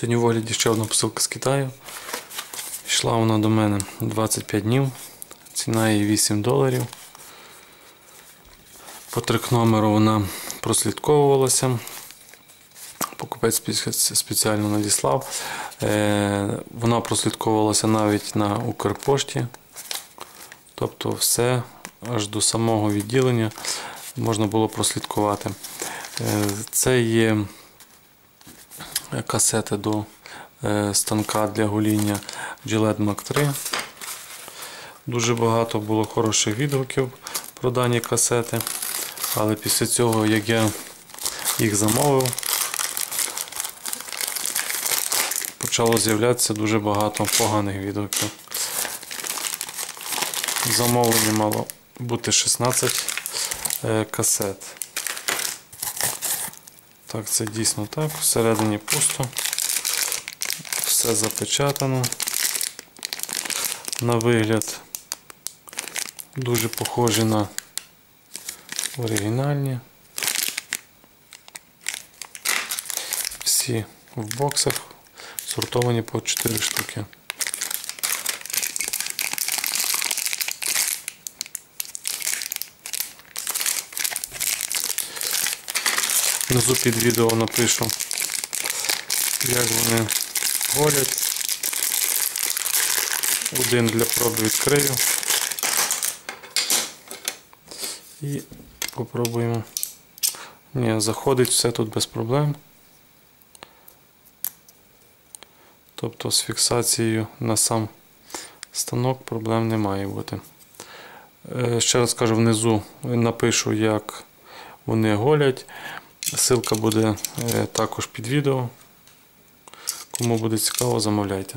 Сьогодні в ще одна посилка з Китаю. Йшла вона до мене 25 днів. Ціна її 8 доларів. По трик номеру вона прослідковувалася. Покупець спе- спеціально надіслав. Е, Вона прослідковувалася навіть на Укрпошті. Тобто все аж до самого відділення можна було прослідкувати. Е, Це є касети до е, станка для гоління Gillette Mac 3. Дуже багато було хороших відгуків про дані касети. Але після цього, як я їх замовив, почало з'являтися дуже багато поганих відгуків. Замовлення мало бути 16 е, касет. Так, це дійсно так. Всередині пусто. Все запечатано. На вигляд дуже похожі на оригінальні. Всі в боксах сортовані по 4 штуки. Внизу під відео напишу, як вони голять. Один для проби відкрию. І попробуємо. Ні, заходить все тут без проблем. Тобто з фіксацією на сам станок проблем не має бути. Е, Ще раз кажу, внизу напишу, як вони голять. Ссылка буде е, також під відео. Кому буде цікаво, замовляйте.